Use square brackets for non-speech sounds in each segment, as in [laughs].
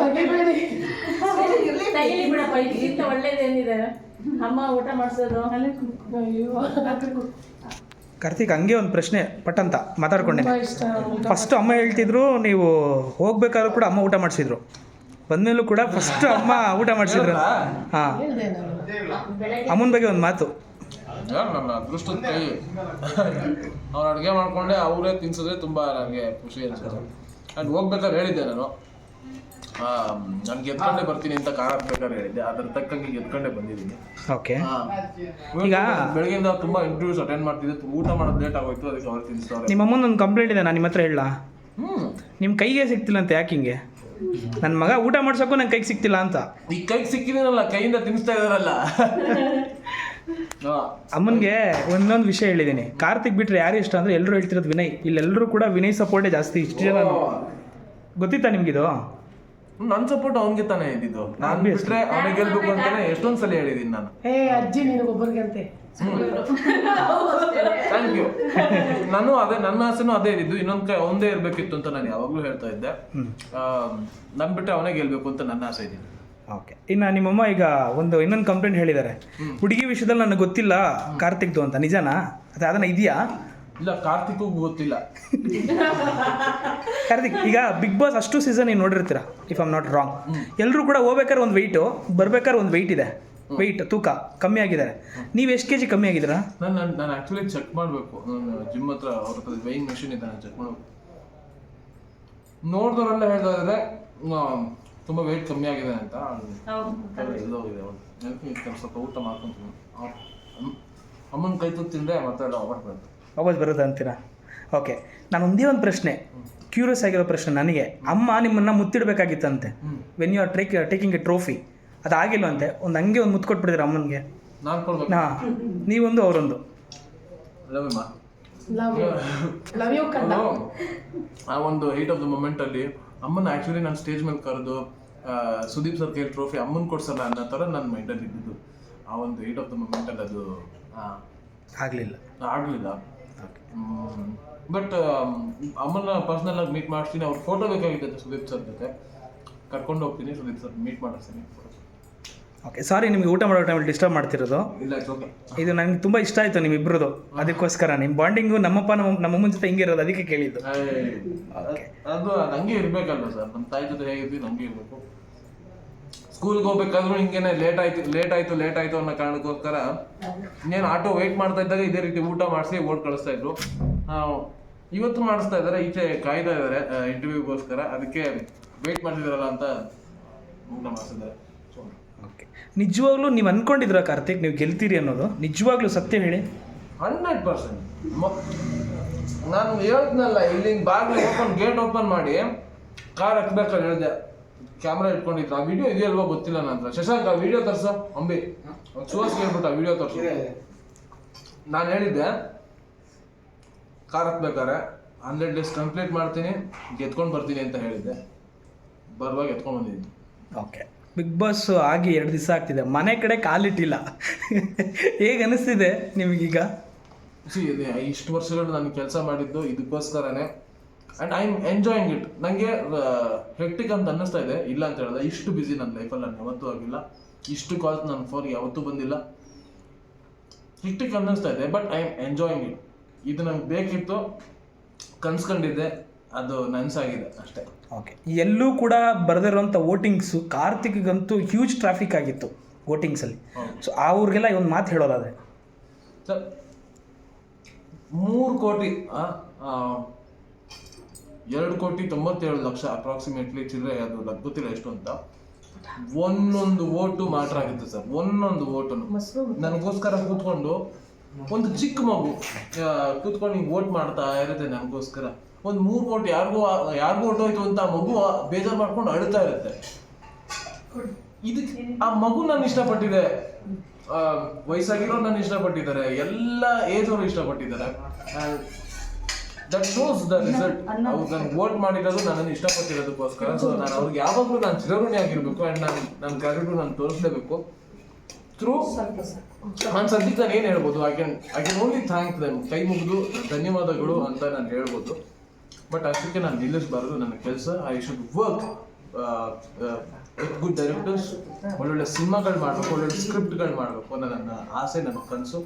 ತೆಗಿಬೇಡಿ. ತೈಲಿ ಬಿಡಪ್ಪ ಇದಕ್ಕಿಂತ ಒಳ್ಳೇದೇನಿದೆ ಅಮ್ಮ ಊಟ ಮಾಡಿಸೋದು? ಅಯ್ಯೋ ಕಾರ್ತಿಕ್ ಹಂಗೆ ಒಂದು ಪ್ರಶ್ನೆ ಪಟ್ಟಂತ ಮಾತಾಡ್ಕೊಂಡೆ. ಫಸ್ಟ್ ಅಮ್ಮ ಹೇಳ್ತಿದ್ರು ನೀವು ಹೋಗ್ಬೇಕಾದ್ರೂ ಕೂಡ ಅಮ್ಮ ಊಟ ಮಾಡಿಸಿದ್ರು. ಬಂದ್ಮೇಲೂ ಕೂಡ ಫಸ್ಟ್ ಅಮ್ಮ ಊಟ ಮಾಡಿಸಿದ್ರು. ಹಾಂ. ಅಮ್ಮನ ಬಗ್ಗೆ ಒಂದು ಮಾತು. ನನ್ನ ಅದೃಷ್ಟದ ಕೈ ಅವ್ರು ಅಡುಗೆ ಮಾಡ್ಕೊಂಡೆ ಅವರೇ ತಿನ್ಸಿದ್ರೆ ತುಂಬ ನನಗೆ ಖುಷಿ ಅನ್ಸುತ್ತೆ. ಆ್ಯಂಡ್ ಹೋಗ್ಬೇಕಾದ್ರೆ ಹೇಳಿದ್ದೆ ನಾನು. ನನಗೆ ಎತ್ಕೊಂಡೆ ಬರ್ತೀನಿ ಅಂತ ಕಾರ್ ಪ್ರಕಾರ ಹೇಳಿದ್ದೆ. ಅದ್ರ ತಕ್ಕಂಗೆ ಎತ್ಕೊಂಡೆ ಬಂದಿದ್ದೀನಿ. ಓಕೆ. ಈಗ- ಬೆಳಗ್ಗೆಯಿಂದ ತುಂಬಾ ಇಂಟರ್ವ್ಯೂಸ್ ಅಟೆಂಡ್ ಮಾಡ್ತಿದ್ದೆ. ಊಟ ಮಾಡೋದು ಲೇಟ್ ಆಗೋಯ್ತು. ಅದಕ್ಕೆ ಅವ್ರು ತಿನ್ಸ್ತಾರೆ ನಿಮ್ಮ ಅಮ್ಮನ ಒಂದು ಕಂಪ್ಲೇಂಟ್ ಇದೆ ನಾನು ನಿಮ್ಮ ಹತ್ರ ಹೇಳ ನಿಮ್ಮ ಕೈಗೆ ಸಿಗ್ತಿಲ್ಲ ಅಂತ ಯಾಕೆ ಹಿಂಗೆ? ನನ್ನ ಮಗ ಊಟ ಮಾಡ್ಸೋಕ್ಕೂ ನನ್ನ ಕೈಗೆ ಸಿಗ್ತಿಲ್ಲ ಅಂತ. ಈ ಕೈಗೆ ಸಿಕ್ಕಿದ್ದೀನಲ್ಲ ಕೈಯಿಂದ ತಿನ್ನಿಸ್ತಾ ಇದಾರಲ್ಲ [laughs] ಅಮ್ಮನಿಗೆ ಒಂದೊಂದು ವಿಷಯ ಹೇಳಿದ್ದೀನಿ ಕಾರ್ತಿಕ್ ಬಿಟ್ರೆ ಯಾರು ಇಷ್ಟ ಅಂದ್ರೆ ಎಲ್ಲರೂ ಹೇಳ್ತಿರೋದು ವಿನಯ್. ಇಲ್ಲೆಲ್ಲರೂ ಕೂಡ ವಿನಯ್ ಸಪೋರ್ಟೇ ಜಾಸ್ತಿ ಇಷ್ಟು ಜನ. ಗೊತ್ತಿತ್ತಾ ನಿಮಗಿದು? ನನ್ ಸಪೋರ್ಟ್ ಅವನ್ಗೆ ತಾನೇ ಇದ್ದಿದ್ದು ನಾನು. ಬಿಟ್ರೆ ಅವನಿಗೆ ಗೆಲ್ಬೇಕು ಅಂತಾನೆ ಎಷ್ಟೊಂದ್ ಸಲ ಹೇಳಿದೀನಿ ನಾನು. ಏ ಅಜ್ಜಿ ನಿನಗೊಬ್ಬರಿಗಂತೆ ಥ್ಯಾಂಕ್ ಯು ನಾನು ಅದೇ ನನ್ನ ಆಸೆನೂ ಅದೇ ಇದ್ದಿದ್ದು ಇನ್ನೊಂದ್ ಕೈ ಒಂದೇ ಇರ್ಬೇಕಿತ್ತು ಅಂತ ನಾನು ಯಾವಾಗ್ಲೂ ಹೇಳ್ತಾ ಇದ್ದೆ. ಆ, ನನ್ ಬಿಟ್ರೆ ಅವನೇ ಗೆಲ್ಬೇಕು ಅಂತ ನನ್ನ ಆಸೆ ಇದ್ದೀನಿ ಓಕೆ ಇನ್ನು ನಿಮ್ಮಮ್ಮ ಈಗ ಒಂದು ಇನ್ನೊಂದು ಕಂಪ್ಲೇಂಟ್ ಹೇಳಿದ್ದಾರೆ. ಹುಡುಗಿ ವಿಷಯದಲ್ಲಿ ನನಗೆ ಗೊತ್ತಿಲ್ಲ ಕಾರ್ತಿಕ್ದು ಅಂತ. ನಿಜನಾ? ಅದೇ ಅದನ್ನ ಇದೆಯಾ? ಇಲ್ಲ ಕಾರ್ತಿಕ್ಗೂ ಗೊತ್ತಿಲ್ಲ. ಕಾರ್ತಿಕ್ ಈಗ ಬಿಗ್ ಬಾಸ್ ಅಷ್ಟು ಸೀಸನ್ ನೀವು ನೋಡಿರ್ತೀರ? ಇಫ್ ಆಮ್ ನಾಟ್ ರಾಂಗ್ ಎಲ್ಲರೂ ಕೂಡ ಹೋಗ್ಬೇಕಾದ್ರೆ ಒಂದು ವೆಯ್ಟು ಬರ್ಬೇಕಾದ್ರೆ ಒಂದು ವೆಯ್ಟ್ ಇದೆ. ವೆಯ್ಟ್ ತೂಕ ಕಮ್ಮಿ ಆಗಿದ್ದಾರೆ ನೀವು ಎಷ್ಟು ಕೆ ಜಿ ಕಮ್ಮಿ ಆಗಿದ್ದೀರಾ? ನಾನು ನಾನು ನಾನು ಆ್ಯಕ್ಚುಲಿ ಚೆಕ್ ಮಾಡಬೇಕು. ನಾನು ಜಿಮ್ ಹತ್ರ ಅವ್ರ ಹತ್ರ ವೆಯಿಂಗ್ ಮೆಷಿನ್ ಇದೆ ನಾನು ಚೆಕ್ ಮಾಡಬೇಕು. ನೋಡಿದವರೆಲ್ಲ ಹೇಳ್ತಾ ಇದ್ದಾರೆ ತುಂಬ ವೆಯ್ಟ್ ಕಮ್ಮಿ ಆಗಿದೆ ಅಂತ. ಎಲ್ಲೋಗಿದೆ ಸ್ವಲ್ಪ ಊಟ ಮಾಡ್ಕೊಂತೀನಿ. ಅಮ್ಮನ ಕೈ ತುತ್ತು ತಿಂದ್ರೆ ಮತ್ತೆ ಎಲ್ಲ ವಾಪಸ್ ಬರುತ್ತೆ. ವಾಪಸ್ ಬರುತ್ತೆ ಅಂತೀರಾ? ಓಕೆ ನಾನು ಒಂದೇ ಒಂದು ಪ್ರಶ್ನೆ. ಕ್ಯೂರಿಯಸ್ ಆಗಿರೋ ಪ್ರಶ್ನೆ ನನಗೆ. ಅಮ್ಮ ನಿಮ್ಮನ್ನ ಮುತ್ತಿಡಬೇಕಾಗಿತ್ತಂತೆ. When you are take taking a trophy ಅದಾಗಿಲ್ವಂತೆ ಒಂದು ಹಂಗೆ ಒಂದು ಮುತ್ತು ಕೊಟ್ಬಿಟ್ಟಿದ್ರೆ ಅಮ್ಮನಿಗೆ? ನಾ ನೀವೊಂದು ಅವರೊಂದು. ಆ ಒಂದು ಹೀಟ್ ಆಫ್ ದ ಮೂಮೆಂಟ್ ಅಲ್ಲಿ ಅಮ್ಮನ ಆಕ್ಚುಲಿ ನಾನು ಸ್ಟೇಜ್ ಮೇಲೆ ಕರೆದು ಸುದೀಪ್ ಸರ್ ಕೈ ಟ್ರೋಫಿ ಅಮ್ಮನ ಕೊಡ್ಸಲ್ಲ ಅನ್ನೋ ಥರ ನನ್ನ ಮೈಂಡಲ್ಲಿ ಇದ್ದಿದ್ದು ಆ ಒಂದು ಏಟ್ ಆಫ್ ದ ಮೂಮೆಂಟ್ ಅಲ್ಲಿ ಅದು ಆಗಲಿಲ್ಲ. ಆಗ್ಲಿಲ್ಲ. ಬಟ್ ಅಮ್ಮನ ಪರ್ಸ್ನಲ್ ಆಗಿ ಮೀಟ್ ಮಾಡಿಸ್ತೀನಿ. ಅವ್ರ ಫೋಟೋ ಬೇಕಾಗಿತ್ತು ಸುದೀಪ್ ಸರ್ ಜೊತೆ. ಕರ್ಕೊಂಡು ಹೋಗ್ತೀನಿ. ಸುದೀಪ್ ಸರ್ ಮೀಟ್ ಮಾಡಿಸ್ತೀನಿ ಓಕೆ ಸಾರಿ ನಿಮಗೆ ಊಟ ಮಾಡೋ ಟೈಮಲ್ಲಿ ಡಿಸ್ಟರ್ಬ್ ಮಾಡ್ತಿರೋದು. ಇಲ್ಲ ಓಕೆ ಇದು ನನಗೆ ತುಂಬ ಇಷ್ಟ ಆಯಿತು ನಿಮ್ಮಿಬ್ಬರದು ಅದಕ್ಕೋಸ್ಕರ ನಿಮ್ಮ ಬಾಂಡಿಂಗು ನಮ್ಮಪ್ಪ ನಮ್ಮ ನಮ್ಮಮ್ಮನ ಜೊತೆ ಹಿಂಗೆ ಇರೋದು ಅದಕ್ಕೆ ಕೇಳಿದ್ದು. ಅದು ಹಂಗೆ ಇರಬೇಕಲ್ವ ಸರ್ ನಮ್ಮ ತಾಯಿ ಜೊತೆ ಹೇಗಿದ್ವಿ ನಮಗೆ ಇರ್ಬೇಕು. ಸ್ಕೂಲ್ಗೆ ಹೋಗ್ಬೇಕಾದ್ರೂ ಹಿಂಗೇನೆ ಲೇಟ್ ಆಯ್ತು ಲೇಟ್ ಆಯ್ತು ಲೇಟ್ ಆಯ್ತು ಅನ್ನೋ ಕಾರಣಕ್ಕೋಸ್ಕರ ಇನ್ನೇನು ಆಟೋ ವೆಯ್ಟ್ ಮಾಡ್ತಾ ಇದ್ದಾಗ ಇದೇ ರೀತಿ ಊಟ ಮಾಡಿಸಿ ಓಟ್ ಕಳಿಸ್ತಾ ಇದ್ರು. ಆ, ಇವತ್ತು ಮಾಡಿಸ್ತಾ ಇದ್ದಾರೆ ಈಚೆ ಕಾಯ್ತಾ ಇದ್ದಾರೆ ಇಂಟರ್ವ್ಯೂಗೋಸ್ಕರ ಅದಕ್ಕೆ ವೆಯ್ಟ್ ಮಾಡ್ತಿದಾರಲ್ಲ ಅಂತ ಊಟ ಮಾಡಿಸಿದ್ದಾರೆ. ಓಕೆ ನಿಜವಾಗ್ಲೂ ನೀವು ಅನ್ಕೊಂಡಿದ್ರ ಕಾರ್ತಿಕ್ ನೀವು ಗೆಲ್ತೀರಿ ಅನ್ನೋದು? ನಿಜವಾಗ್ಲೂ ಸತ್ಯ ಹೇಳಿ. Hundred percent. ನಾನು ಹೇಳ್ತೀನಲ್ಲ ಇಲ್ಲಿ ಬಾಗಿಲು ಓಪನ್ ಗೇಟ್ ಓಪನ್ ಮಾಡಿ ಕಾರ್ ಹತ್ಬೇಕಾದ್ರೆ ಹೇಳಿದೆ. ಕ್ಯಾಮ್ರಾ ಇಟ್ಕೊಂಡಿದ್ರು ಆ ವಿಡಿಯೋ ಇದೆಯಲ್ವಾ ಗೊತ್ತಿಲ್ಲ ನನ್ನ ಹತ್ರ ಶಶಾಂಕ್ ಆ ವಿಡಿಯೋ ತರ್ಸ. ಅಂಬಿ ಸುಹಾಸ್ ಹೇಳ್ಬಿಟ್ಟು ಆ ವಿಡಿಯೋ ತರ್ಸು. ನಾನು ಹೇಳಿದ್ದೆ ಕಾರ್ ಹತ್ಬೇಕಾರೆ ಹಂಡ್ರೆಡ್ ಡೇಸ್ ಕಂಪ್ಲೀಟ್ ಮಾಡ್ತೀನಿ ಗೆದ್ಕೊಂಡು ಬರ್ತೀನಿ ಅಂತ ಹೇಳಿದ್ದೆ. ಬರುವಾಗ ಎತ್ಕೊಂಡು ಬಂದಿದ್ದೀನಿ. ಓಕೆ ಬಿಗ್ ಬಾಸ್ ಆಗಿ ಎರಡು ದಿವಸ ಆಗ್ತಿದೆ. ಮನೆ ಕಡೆ ಕಾಲಿಟ್ಟಿಲ್ಲ. ಹೇಗೆ ಅನಿಸ್ತಿದೆ ನಿಮಗೀಗ? ಸಿ ಇಷ್ಟು ವರ್ಷಗಳು ನಾನು ಕೆಲಸ ಮಾಡಿದ್ದು ಇದಕ್ಕೋಸ್ಕರನೇ. And I am enjoying it ನನಗೆ ಹೆಕ್ಟಿಕ್ ಅಂತ ಅನ್ನಿಸ್ತಾ ಇದೆ. ಇಲ್ಲ ಅಂತ ಹೇಳಿದ್ರೆ ಇಷ್ಟು ಬ್ಯುಸಿ ನನ್ನ ಲೈಫಲ್ಲಿ ನಾನು ಯಾವತ್ತೂ ಆಗಿಲ್ಲ. ಇಷ್ಟು ಕಾಲ್ಸ್ ನನ್ನ ಫೋನ್ಗೆ ಯಾವತ್ತೂ ಬಂದಿಲ್ಲ. ಹೆಕ್ಟಿಕ್ ಅನ್ನಿಸ್ತಾ ಇದೆ but I am enjoying it ಇದು ನಂಗೆ ಬೇಕಿತ್ತು. ಕನ್ಸ್ಕೊಂಡಿದ್ದೆ. ಅದು ನನ್ಸಾಗಿದೆ ಅಷ್ಟೇ. ಓಕೆ ಎಲ್ಲೂ ಕೂಡ ಬರೆದಿರುವಂಥ ವೋಟಿಂಗ್ಸು ಕಾರ್ತಿಕ್ಗಂತೂ ಹ್ಯೂಜ್ ಟ್ರಾಫಿಕ್ ಆಗಿತ್ತು ವೋಟಿಂಗ್ಸಲ್ಲಿ. ಸೊ ಆ ಊರಿಗೆಲ್ಲ ಒಂದು ಮಾತು ಹೇಳೋದಾದ್ರೆ. ಸರ್ ಮೂರು ಕೋಟಿ ಎರಡು ಕೋಟಿ ತೊಂಬತ್ತೇಳು ಲಕ್ಷ ಅಪ್ರಾಕ್ಸಿಮೇಟ್ಲಿ ಚಿಲ್ಲರೆ ಅದು ನಂಗ್ ಗೊತ್ತಿಲ್ಲ ಎಷ್ಟು ಅಂತ. ಒಂದೊಂದು ಓಟು ಮ್ಯಾಟರ್ ಆಗಿತ್ತು ಸರ್. ಒಂದೊಂದು ಓಟು ನನಗೋಸ್ಕರ ಕೂತ್ಕೊಂಡು ಒಂದು ಚಿಕ್ಕ ಮಗು ಕೂತ್ಕೊಂಡು ಹಿಂಗೆ ಓಟ್ ಮಾಡ್ತಾ ಇರುತ್ತೆ ನನಗೋಸ್ಕರ. ಒಂದು ಮೂರು ಓಟ್ ಯಾರಿಗೂ ಯಾರಿಗೂ ಓಟ್ ಹೋಯ್ತು ಅಂತ ಆ ಮಗು ಬೇಜಾರು ಮಾಡ್ಕೊಂಡು ಅಳ್ತಾ ಇರುತ್ತೆ. ಇದಕ್ಕೆ ಆ ಮಗು ನಾನು ಇಷ್ಟಪಟ್ಟಿದೆ. ವಯಸ್ಸಾಗಿರೋ ನಾನು ಇಷ್ಟಪಟ್ಟಿದ್ದಾರೆ. ಎಲ್ಲ ಏಜ್ ಅವರು ಇಷ್ಟಪಟ್ಟಿದ್ದಾರೆ. ದಟ್ ಶೋಸ್ ದ ರಿಸಲ್ಟ್ ಅವ್ರು ನಾನು ವೋಟ್ ಮಾಡಿರೋದು ನನ್ನನ್ನು ಇಷ್ಟಪಟ್ಟಿರೋದಕ್ಕೋಸ್ಕರ. ಸೊ ನಾನು ಅವ್ರಿಗೆ ಯಾವಾಗಲೂ ನಾನು ಚಿರಋಣಿ ಆಗಿರ್ಬೇಕು ಆ್ಯಂಡ್ ನಾನು ನನ್ನ ಗ್ರಾಟಿಟ್ಯೂಡ್ ನಾನು ತೋರಿಸ್ಲೇಬೇಕು. ಥ್ರೂ ನಾನು ಸದ್ಯಕ್ಕೆ ನಾನು ಏನು ಹೇಳ್ಬೋದು? I can I can only thank them ಕೈ ಮುಗಿದು ಧನ್ಯವಾದಗಳು ಅಂತ ನಾನು ಹೇಳ್ಬೋದು. ಬಟ್ ಅಷ್ಟಕ್ಕೆ ನಾನು ನಿಲ್ಲಿಸಬಾರ್ದು ನನ್ನ ಕೆಲಸ. I should work good directors ಒಳ್ಳೊಳ್ಳೆ ಸಿನಿಮಾಗಳು ಮಾಡಬೇಕು ಒಳ್ಳೊಳ್ಳೆ ಸ್ಕ್ರಿಪ್ಟ್ಗಳು ಮಾಡಬೇಕು ಅನ್ನೋ ನನ್ನ ಆಸೆ ನನ್ನ ಕನಸು.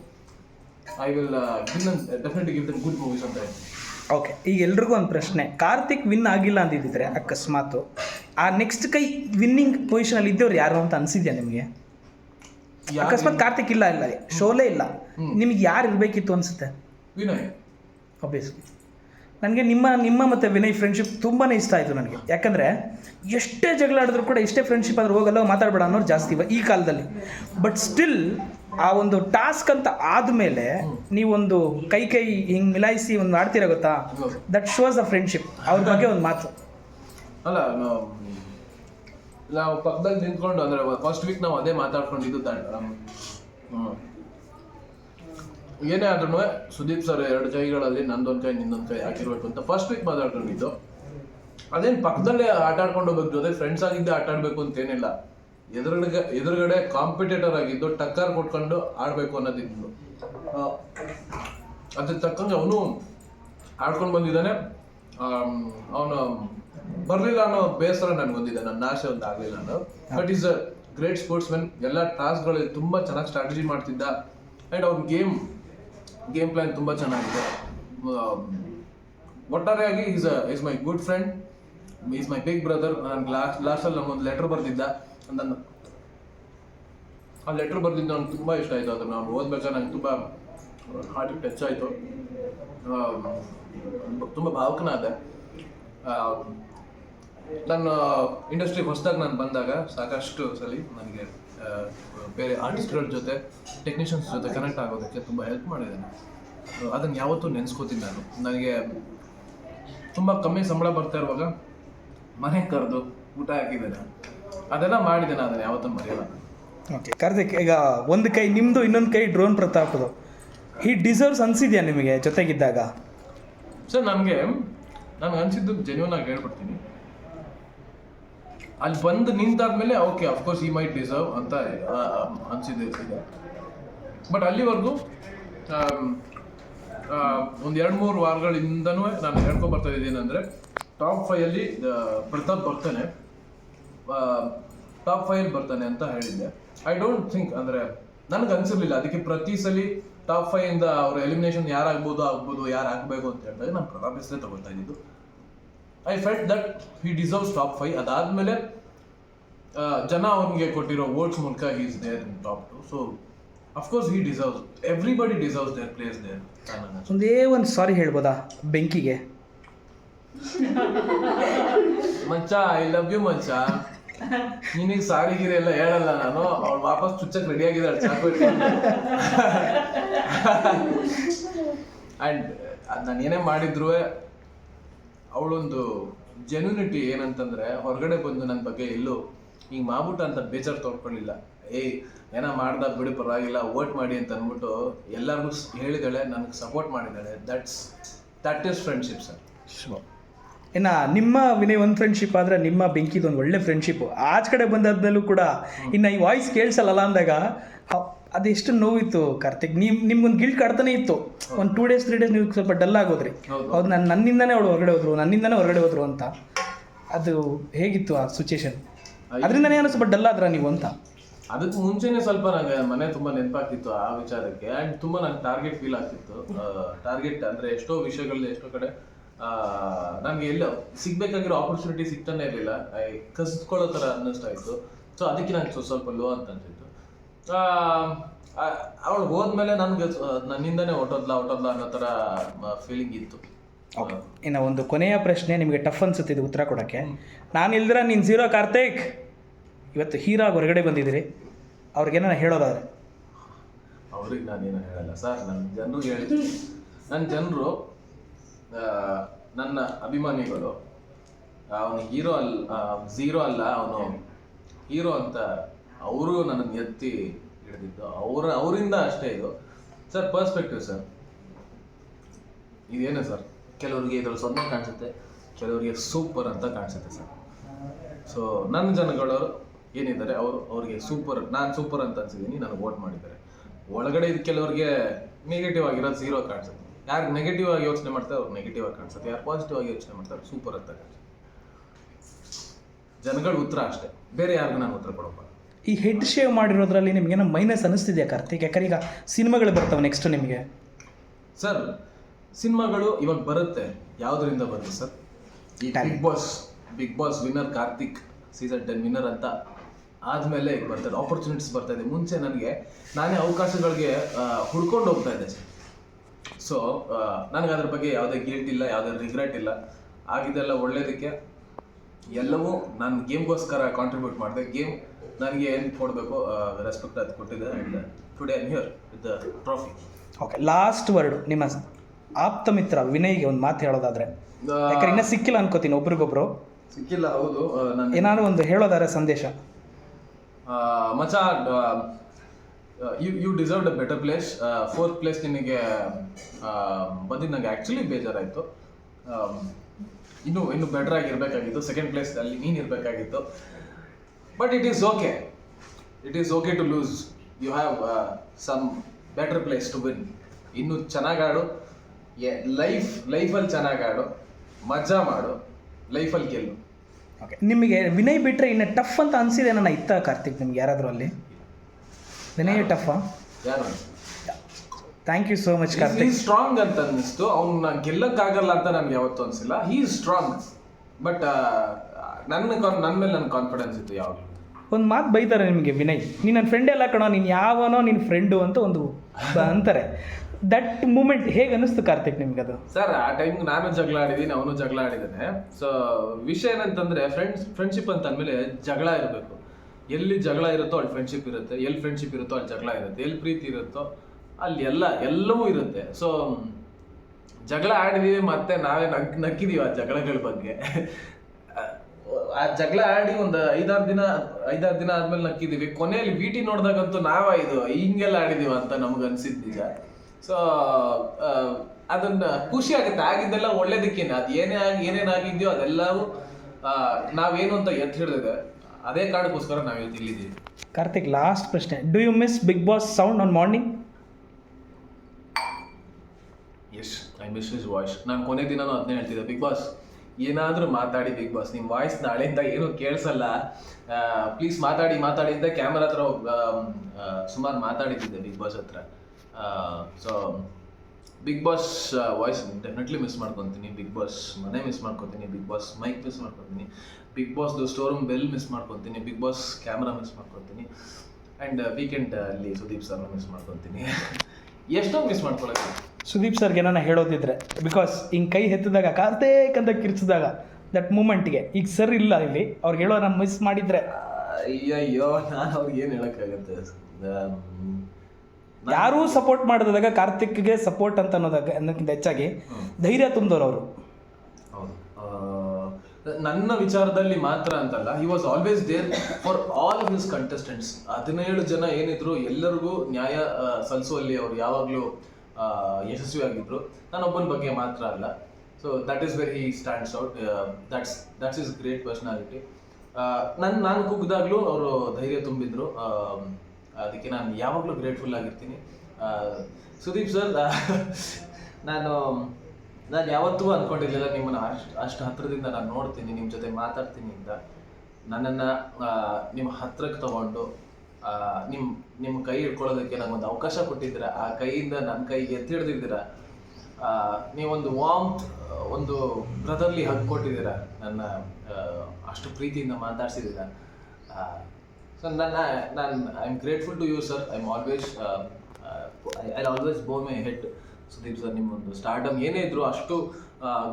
I will give them definitely give them good movies ಅಂತ ಹೇಳ್ತೀನಿ. ಓಕೆ ಈಗ ಎಲ್ರಿಗೂ ಒಂದು ಪ್ರಶ್ನೆ. ಕಾರ್ತಿಕ್ ವಿನ್ ಆಗಿಲ್ಲ ಅಂದಿದ್ದಿದ್ರೆ ಅಕಸ್ಮಾತು ಆ ನೆಕ್ಸ್ಟ್ ಕೈ ವಿನ್ನಿಂಗ್ ಪೊಸಿಷನಲ್ಲಿ ಇದ್ದವ್ರು ಯಾರು ಅಂತ ಅನಿಸಿದ್ಯಾ ನಿಮಗೆ? ಅಕಸ್ಮಾತ್ ಕಾರ್ತಿಕ್ ಇಲ್ಲ ಇಲ್ಲ ಶೋಲೇ ಇಲ್ಲ. ನಿಮ್ಗೆ ಯಾರು ಇರಬೇಕಿತ್ತು ಅನಿಸುತ್ತೆ? ವಿನಯ್. ನನಗೆ ನಿಮ್ಮ ನಿಮ್ಮ ಮತ್ತು ವಿನಯ್ ಫ್ರೆಂಡ್ಶಿಪ್ ತುಂಬಾ ಇಷ್ಟ ಆಯಿತು ನನಗೆ. ಯಾಕಂದರೆ ಎಷ್ಟೇ ಜಗಳ ಆಡಿದ್ರು ಕೂಡ ಎಷ್ಟೇ ಫ್ರೆಂಡ್ಶಿಪ್ ಆದರೂ ಹೋಗಲ್ಲ ಮಾತಾಡಬೇಡ ಅನ್ನೋರು ಜಾಸ್ತಿ ಇವ ಈ ಕಾಲದಲ್ಲಿ. ಬಟ್ ಸ್ಟಿಲ್ ಆ ಒಂದು ಟಾಸ್ಕ್ ಅಂತ ಆದಮೇಲೆ ನೀವೊಂದು ಕೈ ಕೈ ಹಿಂಗೆ ಮಿಲಾಯಿಸಿ ಒಂದು ಮಾಡ್ತೀರ ಗೊತ್ತಾ. ದಟ್ ಶೋಸ್ ಅ ಫ್ರೆಂಡ್ಶಿಪ್ ಅವ್ರ ಬಗ್ಗೆ ಒಂದು ಮಾತು. ಅಲ್ಲ ನಾವು ಪಕ್ಕದಲ್ಲಿ ನಿಂತ್ಕೊಂಡು ಅಂದ್ರೆ ಫಸ್ಟ್ ವೀಕ್ ನಾವು ಅದೇ ಮಾತಾಡ್ಕೊಂಡಿದ್ದು. ಏನೇ ಆದ್ರೂ ಸುದೀಪ್ ಸರ್ ಎರಡು ಕೈಗಳಲ್ಲಿ ನಂದೊಂದು ಕೈ ನಿಂದೊಂದು ಕೈ ಹಾಕಿರ್ಬೇಕು ಅಂತ ಫಸ್ಟ್ ವೀಕ್ ಮಾತಾಡ್ಕೊಂಡಿದ್ದು. ಅದೇನು ಪಕ್ಕದಲ್ಲೇ ಆಟಾಡ್ಕೊಂಡು ಹೋಗ್ಬೇಕು ಜೊತೆ ಫ್ರೆಂಡ್ಸ್ ಆಗಿದ್ದೆ ಆಟ ಆಡ್ಬೇಕು ಅಂತ ಏನಿಲ್ಲ ಎದುರುಗಡೆ ಎದುರುಗಡೆ ಕಾಂಪಿಟೇಟರ್ ಆಗಿದ್ದು ಟಕ್ಕರ್ ಕೊಟ್ಕೊಂಡು ಆಡ್ಬೇಕು ಅನ್ನೋದಿದ್ದು ಅದಕ್ಕೆ ತಕ್ಕಂಗೆ ಅವನು ಆಡ್ಕೊಂಡು ಬಂದಿದ್ದಾನೆ. ಅವನು ಬರಲಿಲ್ಲ ಅನ್ನೋ ಬೇಸರ ನನಗೆ ಬಂದಿದೆ. ನನ್ನ ಆಸೆ ಒಂದು ಆಗಲಿಲ್ಲ ಅನ್ನೋ but is a great sportsman ಎಲ್ಲ ಟಾಸ್ಕ್ಗಳಲ್ಲಿ ತುಂಬ ಚೆನ್ನಾಗಿ ಸ್ಟ್ರಾಟಜಿ ಮಾಡ್ತಿದ್ದ. ಆ್ಯಂಡ್ ಅವ್ನ ಗೇಮ್ ಗೇಮ್ ಪ್ಲಾನ್ ತುಂಬ ಚೆನ್ನಾಗಿದೆ. ಒಟ್ಟಾರೆಯಾಗಿ is is my good friend is my big brother ನನಗೆ ಲಾಸ್ಟ್ ಲಾಸ್ಟಲ್ಲಿ ನಮಗೊಂದು ಲೆಟರ್ ಬರೆದಿದ್ದ. ನನ್ನ ಆ ಲೆಟರ್ ಬರೆದಿದ್ದು ನನಗೆ ತುಂಬ ಇಷ್ಟ ಆಯಿತು. ಅದನ್ನು ನಾನು ಓದ್ಬೇಕಾದ್ರೆ ನಂಗೆ ತುಂಬ ಹಾರ್ಟಿಗೆ ಟಚ್ ಆಯಿತು. ತುಂಬ ಭಾವುಕನಾದೆ ನಾನು ಇಂಡಸ್ಟ್ರಿಗೆ ಹೊಸದಾಗಿ ನಾನು ಬಂದಾಗ ಸಾಕಷ್ಟು ಸಲ ನನಗೆ ಬೇರೆ ಆರ್ಟಿಸ್ಟ್ಗಳ ಜೊತೆ ಟೆಕ್ನಿಷಿಯನ್ಸ್ ಜೊತೆ ಕನೆಕ್ಟ್ ಆಗೋದಕ್ಕೆ ತುಂಬ ಹೆಲ್ಪ್ ಮಾಡಿದ್ದೇನೆ ಅದನ್ನು ಯಾವತ್ತೂ ನೆನೆಸ್ಕೋತೀನಿ ನಾನು. ನನಗೆ ತುಂಬ ಕಮ್ಮಿ ಸಂಬಳ ಬರ್ತಾ ಇರುವಾಗ ಮನೆ ಕರೆದು ಊಟ ಹಾಕಿದ್ದೇನೆ ಅದೆಲ್ಲ ಮಾಡಿದೆ ನಾನು ಯಾವತ್ತೂ ಮರೆಯಲ್ಲ. ಓಕೆ ಕಾರ್ತಿಕ್ ಈಗ ಒಂದು ಕೈ ನಿಮ್ಮದು ಇನ್ನೊಂದು ಕೈ ಡ್ರೋನ್ ಪ್ರತಾಪ್ದು. ಈ ಡಿಸರ್ವ್ಸ್ ಅನ್ಸಿದ್ಯಾ ನಿಮಗೆ ಜೊತೆಗಿದ್ದಾಗ? ಸರ್ ನನಗೆ ನಾನು ಅನ್ಸಿದ್ದು ಜೆನ್ಯೂನ್ ಆಗಿ ಹೇಳ್ಬಿಡ್ತೀನಿ. ಅಲ್ಲಿ ಬಂದು ನಿಂತಾದ್ಮೇಲೆ okay of course he might deserve ಅಂತ ಅನಿಸಿದ್ದು ಇದೆ ಬಟ್ ಅಲ್ಲಿವರೆಗೂ ಒಂದು ಎರಡು ಮೂರು ವಾರಗಳಿಂದನೂ ನಾನು ಹೇಳ್ಕೊಂಡು ಬರ್ತಾ ಇದ್ದೀನಿ ಅಂದರೆ ಟಾಪ್ ಫೈಯಲ್ಲಿ ಪ್ರತಾಪ್ ಬರ್ತಾನೆ. ಟಾಪ್ ಫೈವ್ ಬರ್ತಾನೆ ಅಂತ ಹೇಳಿದ್ದೆ. ಐ ಡೋಂಟ್ ಥಿಂಕ್ ಅಂದರೆ ನನಗೆ ಅನ್ಸಿರ್ಲಿಲ್ಲ. ಅದಕ್ಕೆ ಪ್ರತಿ ಸಲ ಟಾಪ್ ಫೈವ್ ಇಂದ ಅವ್ರ ಎಲಿಮಿನೇಷನ್ ಯಾರಾಗ್ಬೋದು ಆಗ್ಬೋದು ಯಾರು ಆಗಬೇಕು ಅಂತ ಹೇಳಿದಾಗ ನಾನು ಪ್ರತಾಪ್ ಹೆಸರೇ ತಗೊಳ್ತಾ ಇದ್ದಿದ್ದು. I felt that he deserves top five ಅದಾದಮೇಲೆ ಜನ ಅವನಿಗೆ ಕೊಟ್ಟಿರೋ ವೋಟ್ಸ್ ಮೂಲಕ he is there in top two so of course he deserves everybody deserves their place there ಒಂದೇ ಒಂದು ಸಾರಿ ಹೇಳ್ಬೋದಾ? ಬೆಂಕಿಗೆ. ಮಂಚ ಐ ಲವ್ ಯು ಮಂಚ [laughs] ನಿನಗೆ ಸಾರಿ ಗಿರಿ ಎಲ್ಲ ಹೇಳಲ್ಲ ನಾನು? ಅವ್ಳು ವಾಪಸ್ ಚುಚ್ಚಕ್ ರೆಡಿ ಆಗಿದ್ದಾಳೆ, ಚಾಕು ಅಂಡ್ ನಾನು ಏನೇ ಮಾಡಿದ್ರು ಅವಳೊಂದು ಜೆನ್ಯುನಿಟಿ ಏನಂತಂದ್ರೆ, ಹೊರಗಡೆ ಬಂದು ನನ್ನ ಬಗ್ಗೆ ಎಲ್ಲೂ ಹಿಂಗೆ ಮಾಡ್ಬಿಟ್ಟು ಅಂತ ಬೇಜಾರು ತೋರ್ಕೊಳ್ಳಿಲ್ಲ ಏಯ್ ಏನೋ ಮಾಡ್ದ ಬಿಡಿ, ಪರವಾಗಿಲ್ಲ, ವೋಟ್ ಮಾಡಿ ಅಂತ ಅಂದ್ಬಿಟ್ಟು ಎಲ್ಲರಿಗೂ ಹೇಳಿದಾಳೆ, ನನಗೆ support ಮಾಡಿದಾಳೆ. That's that is friendship sir ಇನ್ನು ನಿಮ್ಮ ವಿನಯ್ ಒಂದು ಫ್ರೆಂಡ್ಶಿಪ್ ಆದರೆ ನಿಮ್ಮ ಬೆಂಕಿದು ಒಂದು ಒಳ್ಳೆ ಫ್ರೆಂಡ್ಶಿಪ್ ಆಚ ಕಡೆ ಬಂದಾದ್ಮೇಲೂ ಕೂಡ ಇನ್ನು ಈ ವಾಯ್ಸ್ ಕೇಳಿಸಲ್ಲ ಅಂದಾಗ ಅದೆಷ್ಟು ನೋವಿತ್ತು ಕಾರ್ತಿಕ್. ನಿಮ್ ನಿಮ್ಗೊಂದು ಗಿಲ್ಟ್ ಕಡ್ತಾನೆ ಇತ್ತು. ಒಂದು ಟೂ ಡೇಸ್ ತ್ರೀ ಡೇಸ್ ನೀವು ಸ್ವಲ್ಪ ಡಲ್ ಆಗೋದ್ರಿ. ಹೌದು. ನಾನು ನನ್ನ ನನ್ನಿಂದನೇ ಅವಳು ಹೊರಗಡೆ ಹೋದ್ರು ನನ್ನಿಂದನೇ ಹೊರಗಡೆ ಹೋದ್ರು ಅಂತ. ಅದು ಹೇಗಿತ್ತು ಆ ಸಿಚುಯೇಷನ್ ಅದರಿಂದನೇ ಏನೋ ಸ್ವಲ್ಪ ಡಲ್ ಆದ್ರ ನೀವು ಅಂತ? ಅದಕ್ಕೆ ಮುಂಚೆನೆ ಸ್ವಲ್ಪ ನನಗೆ ಮನೆ ತುಂಬ ನೆನಪಾಗ್ತಿತ್ತು ಆ ವಿಚಾರಕ್ಕೆ. ಅಂಡ್ ತುಂಬಾ ನಂಗೆ ಟಾರ್ಗೆಟ್ ಫೀಲ್ ಆಗ್ತಿತ್ತು. ಟಾರ್ಗೆಟ್ ಅಂದ್ರೆ ಎಷ್ಟೋ ವಿಷಯಗಳಲ್ಲಿ ಎಷ್ಟೋ ಕಡೆ ನನಗೆ ಎಲ್ಲ ಸಿಗ್ಬೇಕಾಗಿರೋ ಆಪರ್ಚುನಿಟಿ ಸಿಗ್ತಾನೆ ಇರಲಿಲ್ಲ. ಕಸ್ಕೊಳ್ಳೋ ಥರ ಅನ್ನಿಸ್ತಾ ಇತ್ತು. ಸೊ ಅದಕ್ಕೆ ನಂಗೆ ಸ್ವಲ್ಪ ಸ್ವಲ್ಪ ಲೋ ಅಂತ ಅನ್ಸಿತ್ತು ಅವಳು ಹೋದ್ಮೇಲೆ ನನಗೆ ನನ್ನಿಂದನೇ ಹೊಟ್ಟೋದ್ಲ ಹೊಟ್ಟೋದ್ಲ ಅನ್ನೋ ಥರ ಫೀಲಿಂಗ್ ಇತ್ತು. ಓಕೆ. ಇನ್ನು ಒಂದು ಕೊನೆಯ ಪ್ರಶ್ನೆ ನಿಮಗೆ ಟಫ್ ಅನ್ಸುತ್ತೆ ಇದು ಉತ್ತರ ಕೊಡೋಕ್ಕೆ. ನಾನು ಇಲ್ದಿರ ನೀನು ಝೀರೋ ಕಾರ್ತಿಕ್. ಇವತ್ತು ಹೀರೋ ಹೊರಗಡೆ ಬಂದಿದ್ದೀರಿ. ಅವ್ರಿಗೇನ ಹೇಳೋದಾದ್ರೆ? ಅವ್ರಿಗೆ ನಾನೇನು ಹೇಳಲ್ಲ ಸರ್. ನನ್ನ ಜನರು ಹೇಳಿ ನನ್ನ ಜನರು ನನ್ನ ಅಭಿಮಾನಿಗಳು, ಅವನು ಹೀರೋ ಅಲ್ಲ ಝೀರೋ ಅಲ್ಲ, ಅವನು ಹೀರೋ ಅಂತ ಅವರು ನನ್ನನ್ನು ಎತ್ತಿ ಹಿಡಿದಿದ್ದು. ಅವರ, ಅವರಿಂದ ಅಷ್ಟೇ ಇದು. Sir, perspective sir. ಇದೇನು ಸರ್? ಕೆಲವರಿಗೆ ಇದ್ರಲ್ಲಿ ಸೊನ್ನೆ ಕಾಣಿಸುತ್ತೆ, ಕೆಲವರಿಗೆ ಸೂಪರ್ ಅಂತ ಕಾಣಿಸುತ್ತೆ ಸರ್. ಸೊ ನನ್ನ ಜನಗಳು ಏನಿದ್ದಾರೆ, ಅವರು, ಅವ್ರಿಗೆ ಸೂಪರ್, ನಾನು ಸೂಪರ್ ಅಂತ ಅನ್ಸಿದ್ದೀನಿ ನನಗೆ ವೋಟ್ ಮಾಡಿದ್ದಾರೆ. ಒಳಗಡೆ ಇದು ಕೆಲವರಿಗೆ ನೆಗೆಟಿವ್ ಆಗಿರೋದು ಝೀರೋ ಕಾಣಿಸುತ್ತೆ. ಯಾರು ನೆಗೆಟಿವ್ ಆಗಿ ಯೋಚನೆ ಮಾಡ್ತಾರೆ ಅವ್ರು ನೆಗೆಟಿವ್ ಆಗಿ ಕಾಣಿಸುತ್ತೆ. ಯಾರು ಪಾಸಿಟಿವ್ ಆಗಿ ಯೋಚನೆ ಮಾಡ್ತಾರೆ ಸೂಪರ್ ಅಂತ ಕಾಣಿಸುತ್ತೆ. ಜನಗಳ ಉತ್ತರ ಅಷ್ಟೇ. ಬೇರೆ ಯಾರಿಗೂ ನಾನು ಉತ್ತರ ಕೊಡೋಪ್ಪ ಈ ಹೆಡ್ ಶೇವ್ ಮಾಡಿರೋದ್ರಲ್ಲಿ ನಿಮ್ಗೇನೋ ಮೈನಸ್ ಅನಿಸ್ತಿದೆಯಾ ಕಾರ್ತಿಕ್? ಯಾಕಂದ್ರೆ ಈಗ ಸಿನಿಮಾಗಳು ಬರ್ತವೆ ನೆಕ್ಸ್ಟ್ ನಿಮಗೆ. ಸರ್ ಸಿನಿಮಾಗಳು ಇವಾಗ ಬರುತ್ತೆ. ಯಾವುದರಿಂದ ಬರುತ್ತೆ ಸರ್? ಈ Bigg Boss Bigg Boss winner Karthik season ten winner ಅಂತ ಆದಮೇಲೆ ಬರ್ತದೆ ಆಪರ್ಚುನಿಟೀಸ್ ಬರ್ತಾ ಇದೆ. ಮುಂಚೆ ನನಗೆ ನಾನೇ ಅವಕಾಶಗಳಿಗೆ ಹುಡ್ಕೊಂಡು ಹೋಗ್ತಾ ಇದ್ದೆ. ಸರ್ ಸೊ ನನಗೆ ಅದ್ರ ಬಗ್ಗೆ ಯಾವುದೇ ಗಿಲ್ಟ್ ಇಲ್ಲ ಯಾವುದೇ ರಿಗ್ರೆಟ್ ಇಲ್ಲ. ಆಗಿದ್ದೆಲ್ಲ ಒಳ್ಳೇದಕ್ಕೆ ಎಲ್ಲವೂ ನಾನು ಗೇಮ್ಗೋಸ್ಕರ ಕಾಂಟ್ರಿಬ್ಯೂಟ್ ಮಾಡಿದೆ. ಗೇಮ್ ನನಗೆ ಏನು ಕೊಡಬೇಕು ರೆಸ್ಪೆಕ್ಟ್ ಅದು ಕೊಟ್ಟಿದೆ and today I'm here with the trophy okay last word ನಿಮ್ಮ ಆಪ್ತ ಮಿತ್ರ ವಿನಯ್ಗೆ ಒಂದು ಮಾತು ಹೇಳೋದಾದ್ರೆ. ಯಾಕಂದ್ರೆ ಇನ್ನೂ ಸಿಕ್ಕಿಲ್ಲ ಅನ್ಕೋತೀನಿ ಒಬ್ರಿಗೊಬ್ರು. ಸಿಕ್ಕಿಲ್ಲ ಹೌದು. ನಾನು ಏನಾದ್ರು ಒಂದು ಹೇಳೋದಾದ್ರೆ ಸಂದೇಶ. ಮಚ you you deserve a better place fourth place ನಿನಗೆ ಬಂದಿದ್ದು ನನಗೆ ಆ್ಯಕ್ಚುಲಿ ಬೇಜಾರಾಯಿತು. ಇನ್ನು ಇನ್ನು ಬೆಟರ್ ಆಗಿರಬೇಕಾಗಿತ್ತು. ಸೆಕೆಂಡ್ ಪ್ಲೇಸ್ ಅಲ್ಲಿ ನೀನು ಇರಬೇಕಾಗಿತ್ತು. But it is okay it is okay to lose you have some better place to win ಇನ್ನು ಚೆನ್ನಾಗಿ ಆಡು. ಲೈಫ್ ಲೈಫಲ್ಲಿ ಚೆನ್ನಾಗಿ ಆಡು. ಮಜಾ ಮಾಡು. ಲೈಫಲ್ಲಿ ಗೆಲ್ಲು. ಓಕೆ ನಿಮಗೆ ವಿನಯ್ ಬಿಟ್ಟರೆ ಇನ್ನು ಟಫ್ ಅಂತ ಅನಿಸಿದೆ ನನ್ನ ಇತ್ತ ಕಾರ್ತಿಕ್ ನಿಮ್ಗೆ ಯಾರಾದರೂ ಅಲ್ಲಿ? ವಿನಯ್ ಟಫಾ ಯಾರು? Thank you so much Karthik strong ಅಂತ ಅನ್ನಿಸ್ತು. ಅವ್ನ ಗೆಲ್ಲಕ್ಕಾಗಲ್ಲ ಅಂತ ನನಗೆ ಯಾವತ್ತೂ ಅನಿಸಿಲ್ಲ. ಹೀ ಸ್ಟ್ರಾಂಗ್ ಬಟ್ ನನ್ನ ನನ್ನ ಮೇಲೆ ನನ್ನ ಕಾನ್ಫಿಡೆನ್ಸ್ ಇತ್ತು ಯಾವಾಗಲೂ. ಒಂದು ಮಾತು ಬೈತಾರೆ ನಿಮಗೆ ವಿನಯ್. ನೀನು ನನ್ನ ಫ್ರೆಂಡ್ ಎಲ್ಲ ಕಣೋ ನೀನು ಯಾವನೋ ನಿನ್ನ ಫ್ರೆಂಡು ಅಂತ ಒಂದು ಅಂತಾರೆ. ದಟ್ ಮೂಮೆಂಟ್ ಹೇಗೆ ಅನ್ನಿಸ್ತು ಕಾರ್ತಿಕ್ ನಿಮ್ಗೆ ಅದು? ಸರ್ ಆ ಟೈಮ್ ನಾನು ಜಗಳ ಆಡಿದ್ದೀನಿ ಅವನು ಜಗಳ ಆಡಿದ್ದಾನೆ ಸೊ ವಿಷಯ ಏನಂತಂದ್ರೆ ಫ್ರೆಂಡ್ಸ್ ಫ್ರೆಂಡ್ಶಿಪ್ ಅಂತ ಅಂದಮೇಲೆ ಜಗಳ ಇರಬೇಕು. ಎಲ್ಲಿ ಜಗಳ ಇರುತ್ತೋ ಅಲ್ಲಿ ಫ್ರೆಂಡ್ಶಿಪ್ ಇರುತ್ತೆ, ಎಲ್ಲಿ ಫ್ರೆಂಡ್ಶಿಪ್ ಇರುತ್ತೋ ಅಲ್ಲಿ ಜಗಳ ಇರುತ್ತೆ, ಎಲ್ಲಿ ಪ್ರೀತಿ ಇರುತ್ತೋ ಅಲ್ಲಿ ಎಲ್ಲ, ಎಲ್ಲವೂ ಇರುತ್ತೆ. ಸೊ ಜಗಳ ಆಡಿದೀವಿ ಮತ್ತೆ ನಾವೇ ನಗ್ ನಕ್ಕಿದೀವಿ ಆ ಜಗಳಗಳ ಬಗ್ಗೆ. ಆ ಜಗಳ ಆಡಿ ಒಂದು ಐದಾರು ದಿನ ಐದಾರು ದಿನ ಆದ್ಮೇಲೆ ನಕ್ಕಿದೀವಿ ಕೊನೆಯಲ್ಲಿ ವಿಟಿ ನೋಡಿದಾಗಂತೂ ನಾವ ಇದು, ಹಿಂಗೆಲ್ಲ ಆಡಿದೀವ ಅಂತ ನಮ್ಗೆ ಅನ್ಸಿದ್ ನಿಜ ಸೊ ಅದನ್ನ ಖುಷಿ ಆಗುತ್ತೆ. ಆಗಿದ್ದೆಲ್ಲ ಒಳ್ಳೇದಕ್ಕೇನೆ. ಅದು ಏನೇ ಆಗಿ, ಏನೇನಾಗಿದ್ಯೋ ಅದೆಲ್ಲವೂ ನಾವೇನು ಅಂತ ಎತ್ತು ಹಿಡಿದಿದೆ. ಅದೇ ಕಾರಣಕ್ಕೋಸ್ಕರ ನಾವು ಇವತ್ತು ಇಲ್ಲಿದ್ದೀವಿ. ಕಾರ್ತಿಕ್ ಲಾಸ್ಟ್ ಪ್ರಶ್ನೆ. Do you miss Bigg Boss sound on morning yes I miss his voice ನಾನು ಕೊನೆ ದಿನನೂ ಅದನ್ನೇ ಹೇಳ್ತಿದ್ದೆ. ಬಿಗ್ ಬಾಸ್ ಏನಾದರೂ ಮಾತಾಡಿ ಬಿಗ್ ಬಾಸ್ ನಿಮ್ಮ ವಾಯ್ಸ್ ನಾಳೆಯಿಂದ ಏನೂ ಕೇಳಿಸಲ್ಲ. ಪ್ಲೀಸ್ ಮಾತಾಡಿ ಮಾತಾಡಿ ಅಂತ ಕ್ಯಾಮರಾ ಹತ್ರ ಸುಮಾರು ಮಾತಾಡಿದ್ದೆ ಬಿಗ್ ಬಾಸ್ ಹತ್ರ. So Bigg Boss voice definitely miss ಮಾಡ್ಕೊತೀನಿ. ಬಿಗ್ ಬಾಸ್ ಮನೆ ಮಿಸ್ ಮಾಡ್ಕೊತೀನಿ. ಬಿಗ್ ಬಾಸ್ ಮೈಕ್ ಮಿಸ್ ಮಾಡ್ಕೊತೀನಿ. ಬಿಗ್ ಬಾಸ್ದು ಸ್ಟೋರ್ ರೂಮ್ ಬೆಲ್ ಮಿಸ್ ಮಾಡ್ಕೊತೀನಿ. ಬಿಗ್ ಬಾಸ್ ಕ್ಯಾಮ್ರಾ ಮಿಸ್ ಮಾಡ್ಕೊತೀನಿ. ಆ್ಯಂಡ್ ವೀಕೆಂಡ್ ಅಲ್ಲಿ ಸುದೀಪ್ ಸರ್ನ ಮಿಸ್ ಮಾಡ್ಕೊತೀನಿ. [laughs] ಎಷ್ಟೋ ಮಿಸ್ ಮಾಡ್ಕೊಳಕ್ಕೆ? ಸುದೀಪ್ ಸರ್ಗೆ ಏನಾನ ಹೇಳೋದಿದ್ರೆ ಬಿಕಾಸ್ ಹಿಂಗೆ ಕೈ ಎತ್ತಿದಾಗ ಕಾರ್ತಿಕ್ ಅಂತ ಕಿರ್ಚಿದಾಗ ದಟ್ ಮೂಮೆಂಟ್ಗೆ ಈಗ ಸರ್ ಇಲ್ಲ ಇಲ್ಲಿ ಅವ್ರಿಗೆ ಹೇಳೋ ನಾನು ಮಿಸ್ ಮಾಡಿದ್ರೆ. ಅಯ್ಯಯ್ಯೋ ನಾನು ಅವ್ರಿಗೆ ಏನು ಹೇಳೋಕ್ಕಾಗತ್ತೆ? ಯಾರೂ ಸಪೋರ್ಟ್ ಮಾಡಿದಾಗ ಕಾರ್ತಿಕ್ಗೆ ಸಪೋರ್ಟ್ ಅಂತ ಅನ್ನೋದಾಗ ಅನ್ನೋಕ್ಕಿಂತ ಹೆಚ್ಚಾಗಿ ಧೈರ್ಯ ತುಂಬಿದವ್ರು ಅವರು. ಹೌದು. ನನ್ನ ವಿಚಾರದಲ್ಲಿ ಮಾತ್ರ ಅಂತಲ್ಲ he was always there for all of contestants ಹದಿನೇಳು ಜನ ಏನಿದ್ರು, ಎಲ್ಲರಿಗೂ ನ್ಯಾಯ ಸಲ್ಲಿಸುವಲ್ಲಿ ಅವ್ರು ಯಾವಾಗಲೂ ನಾನು ನಾನೊಬ್ಬನ ಬಗ್ಗೆ ಮಾತ್ರ ಅಲ್ಲ. So that is very he stands out that's that's is great personality ನನ್ನ ನಾನು ಕುಗ್ದಾಗ್ಲೂ ಅವರು ಧೈರ್ಯ ತುಂಬಿದ್ರು. ಅದಕ್ಕೆ ನಾನು ಯಾವಾಗಲೂ ಗ್ರೇಟ್ಫುಲ್ ಆಗಿರ್ತೀನಿ. ಸುದೀಪ್ ಸರ್ ನಾನು ನಾನು ಯಾವತ್ತೂ ಅಂದ್ಕೊಂಡಿರ್ಲಿಲ್ಲ ನಿಮ್ಮನ್ನ ಅಷ್ಟು ಅಷ್ಟು ಹತ್ರದಿಂದ ನಾನು ನೋಡ್ತೀನಿ ನಿಮ್ಮ ಜೊತೆ ಮಾತಾಡ್ತೀನಿ ಅಂತ. ನನ್ನನ್ನು ನಿಮ್ಮ ಹತ್ರಕ್ಕೆ ತಗೊಂಡು ನಿಮ್ಮ ನಿಮ್ಮ ಕೈ ಹಿಡ್ಕೊಳ್ಳೋದಕ್ಕೆ ಒಂದು ಅವಕಾಶ ಕೊಟ್ಟಿದ್ದೀರ? ಆ ಕೈಯಿಂದ ನನ್ನ ಕೈ ಎತ್ತಿ ಹಿಡ್ದಿದ್ದೀರ ನೀವೊಂದು ವಾಮ್ ಒಂದು ಬ್ರದರ್ಲಿ ಹಗ್ ಕೊಟ್ಟಿದ್ದೀರ? ನನ್ನ ಅಷ್ಟು ಪ್ರೀತಿಯಿಂದ ಮಾತಾಡ್ಸಿದ್ದೀರ? ಸೊ ನನ್ನ, ನಾನು I am grateful to you sir I am always I always bow my head Sudeep sir ನಿಮ್ಮೊಂದು ಸ್ಟಾರ್ಟಮ್ ಏನೇ ಇದ್ರು ಅಷ್ಟು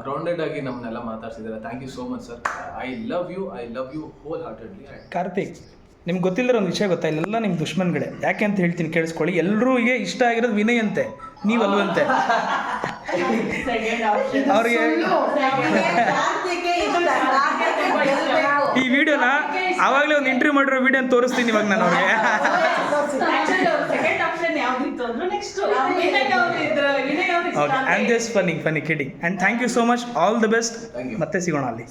ಗ್ರೌಂಡೆಡ್ ಆಗಿ ನಮ್ಮನ್ನೆಲ್ಲ ಮಾತಾಡ್ಸಿದ್ದಾರೆ. Thank you so much sir I love you I love you wholeheartedly Karthik ನಿಮ್ಗೆ ಗೊತ್ತಿಲ್ಲರ ಒಂದು ವಿಷಯ ಗೊತ್ತಾ? ಇಲ್ಲೆಲ್ಲ ನಿಮ್ಮ ದುಶ್ಮನ್ಗಳೇ. ಯಾಕೆ ಅಂತ ಹೇಳ್ತೀನಿ ಕೇಳಿಸ್ಕೊಳ್ಳಿ. ಎಲ್ರಿಗೆ ಇಷ್ಟ ಆಗಿರೋದು ವಿನಯ್ ಅಂತೆ ನೀವಲ್ವಂತೆ. ಸೆಕೆಂಡ್ ಆಪ್ಷನ್ ಅವ್ರಿಗೆ ಈ ವಿಡಿಯೋನ ಆವಾಗಲೇ ಒಂದು ಇಂಟರ್ವ್ಯೂ ಮಾಡಿರೋ ವಿಡಿಯೋ ತೋರಿಸ್ತೀನಿ ಇವಾಗ ನಾನು ಅವ್ರಿಗೆ. [laughs] ಆಪ್ಷನ್ ಅಂದ್ರೆ next okay I am just funny funny kidding and thank you so much all the best ಮತ್ತೆ ಸಿಗೋಣ ಅಲ್ಲಿ.